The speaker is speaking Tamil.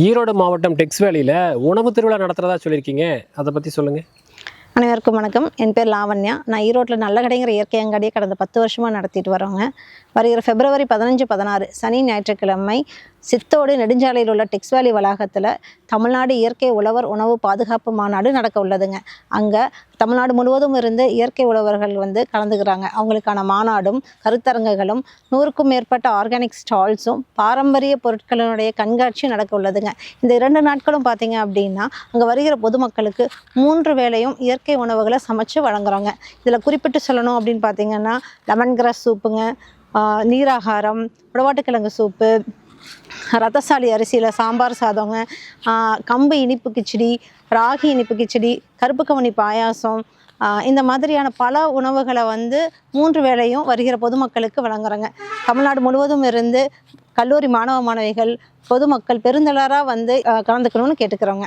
ஈரோடு மாவட்டம் டெக்ஸ் வேலியில் உணவு திருவிழா நடத்துறதா சொல்லியிருக்கீங்க. அதை பற்றி சொல்லுங்கள் அனைவருக்கும் வணக்கம். என் பேர் லாவண்யா. நான் ஈரோட்டில் நல்ல கடைங்கிற இயற்கையங்காடியை கடந்த பத்து வருஷமாக நடத்திட்டு வரோங்க. வருகிற பிப்ரவரி பதினஞ்சு பதினாறு சனி ஞாயிற்றுக்கிழமை சித்தோடு நெடுஞ்சாலையில் உள்ள டெக்ஸ் வேலி வளாகத்தில் தமிழ்நாடு இயற்கை உழவர் உணவு பாதுகாப்பு மாநாடு நடக்க உள்ளதுங்க. அங்கே தமிழ்நாடு முழுவதும் இருந்து இயற்கை உழவர்கள் வந்து கலந்துக்கிறாங்க. அவங்களுக்கான மாநாடும் கருத்தரங்குகளும் நூறுக்கும் மேற்பட்ட ஆர்கானிக் ஸ்டால்ஸும் பாரம்பரிய பொருட்களினுடைய கண்காட்சியும் நடக்க உள்ளதுங்க. இந்த இரண்டு நாட்களும் பார்த்தீங்க அப்படின்னா அங்கே வருகிற பொதுமக்களுக்கு மூன்று வேளையும் இயற்கை உணவுகளை சமைச்சு வழங்குறாங்க. இதில் குறிப்பிட்டு சொல்லணும் அப்படின்னு பார்த்தீங்கன்னா லெமன் கிராஸ் சூப்புங்க நீராகாரம் புடவாட்டுக்கிழங்கு சூப்பு ரத்தசாலி அரிசியில் சாம்பார் சாதங்க கம்பு இனிப்பு கிச்சடி ராகி இனிப்பு கிச்சடி கருப்பு கவனி பாயாசம் இந்த மாதிரியான பல உணவுகளை வந்து மூன்று வேளையும் வருகிற பொதுமக்களுக்கு வழங்குறாங்க. தமிழ்நாடு முழுவதும் இருந்து கல்லூரி மாணவ மாணவிகள் பொதுமக்கள் பெருந்தளராக வந்து கலந்துக்கணும்னு கேட்டுக்கிறோங்க.